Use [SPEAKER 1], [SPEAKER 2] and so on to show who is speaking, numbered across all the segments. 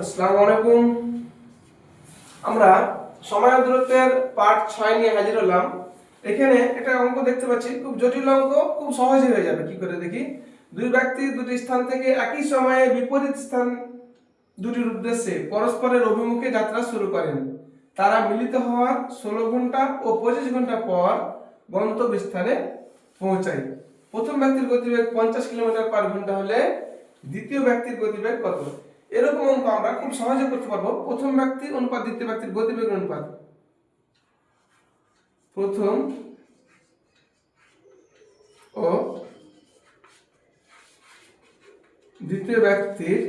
[SPEAKER 1] আসসালামু আলাইকুম। আমরা সময় দূরত্বের পার্ট ছয় নিয়ে হাজির হলাম। এখানে একটা অঙ্ক দেখতে পাচ্ছি, খুব জটিল অঙ্ক, খুব সহজে হয়ে যাবে, কি করে দেখি? দুই ব্যক্তি দুটি স্থান থেকে একই সময়ে বিপরীত স্থান দুটির উদ্দেশ্যে পরস্পরের অভিমুখে যাত্রা শুরু করেন। তারা মিলিত হওয়ার ষোলো ঘণ্টা ও পঁচিশ ঘণ্টা পর গন্তব্যস্থানে পৌঁছায়। প্রথম ব্যক্তির গতিবেগ পঞ্চাশ কিলোমিটার পার ঘণ্টা হলে দ্বিতীয় ব্যক্তির গতিবেগ কত? এরকম অঙ্ক আমরা খুব সহজে করতে পারব। প্রথম ব্যক্তি অনুপাত, দ্বিতীয় ব্যক্তির গতিবেগ অনুপাত। প্রথম ও দ্বিতীয় ব্যক্তির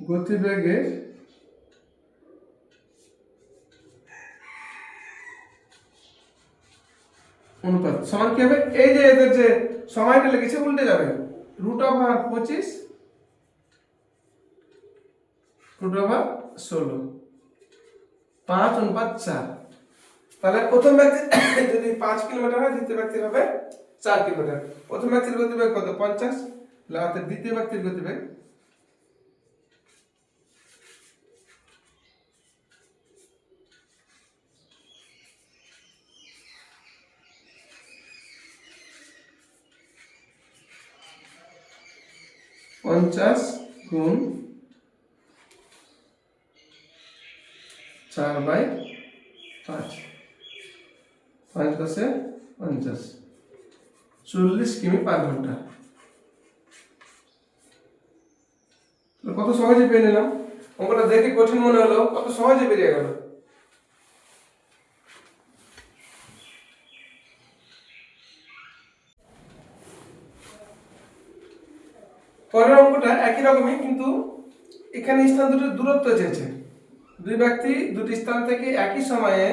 [SPEAKER 1] গতিবেগের অনুপাত। সমান কি হবে? এই যে এদের যে সময়টা লেগেছে, উল্টে যাবে। রুট ওভার পঁচিশ রুট ওভার ষোলো। পাঁচ অনুপাত চার। তাহলে প্রথম ব্যক্তি যদি পাঁচ কিলোমিটার হয়, দ্বিতীয় ব্যক্তির হবে চার কিলোমিটার। প্রথম ব্যক্তির গতিবেগ কত? পঞ্চাশ। দ্বিতীয় ব্যক্তির গতিবেগ পঞ্চাশ গুণ চার বাই পাঁচ। পাঁচ দশে পঞ্চাশ। চল্লিশ কিমি পার ঘণ্টা। কত সহজে পেয়ে নিলাম? অঙ্কটা দেখে কঠিন মনে হলো, কত সহজে বেরিয়ে গেল? পরের একই রকমই, কিন্তু এখানে স্থান দুটির দূরত্ব চেয়েছে। দুই ব্যক্তি দুটি স্থান থেকে একই সময়ে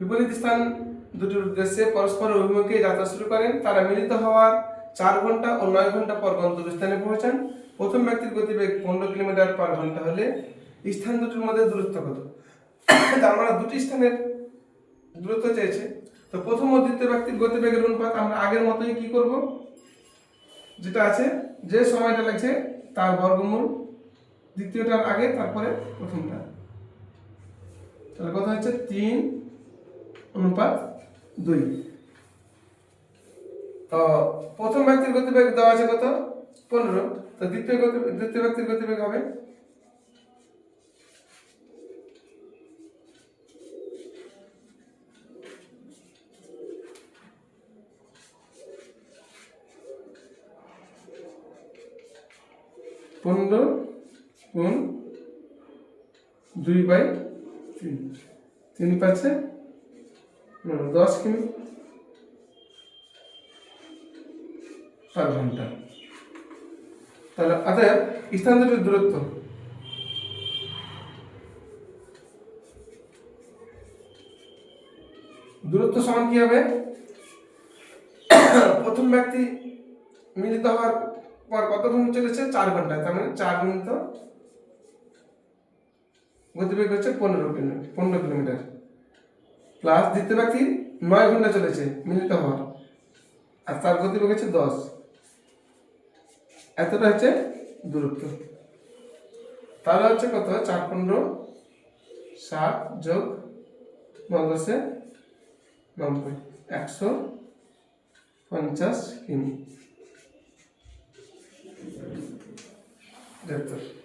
[SPEAKER 1] বিপরীত স্থান দুটির উদ্দেশ্যে পরস্পর অভিমুখে যাত্রা শুরু করেন। তারা মিলিত হওয়ার চার ঘণ্টা ও নয় ঘণ্টা পর গন্তব্যস্থানে পৌঁছান। প্রথম ব্যক্তির গতিবেগ পনেরো কিলোমিটার পার ঘণ্টা হলে স্থান দুটির মধ্যে দূরত্ব কত? তার মানে দুটি স্থানের দূরত্ব চেয়েছে। তো প্রথম ও দ্বিতীয় ব্যক্তির গতিবেগের অনুপাত আমরা আগের মতোই কি করব? যেটা আছে, যে সময়টা লাগছে, তার বর্গমূল দ্বিতীয়টার আগে, তারপরে প্রথমটা। তাহলে কথা হচ্ছে তিন অনুপাত দুই। তো প্রথম ব্যক্তির গতিবেগ দেওয়া আছে কত? পনেরো। তো দ্বিতীয় দ্বিতীয় ব্যক্তির গতিবেগ হবে পনেরো গুণ দুই বাই তিন। তিন পাচ্ছে দশ কিমি পার ঘণ্টা। তাহলে অতএব স্থান দূরত্ব। দূরত্ব সমান কি হবে? প্রথম ব্যক্তি মিলিত হওয়ার পর কতক্ষণ চলেছে? চার ঘণ্টা। তার মানে চার মিনিট গতিবেগ হচ্ছে পনেরো কিলোমিটার পনেরো কিলোমিটার। প্লাস দ্বিতীয় ব্যক্তি নয় ঘণ্টা চলেছে মিলিত হওয়ার। আর তার গতিবেগ হচ্ছে দশ। এতটা হচ্ছে দূরত্ব। তাহলে হচ্ছে কত? চার পনেরো ষাট যোগ দশে নব্বই। একশো পঞ্চাশ কিমি। derttir.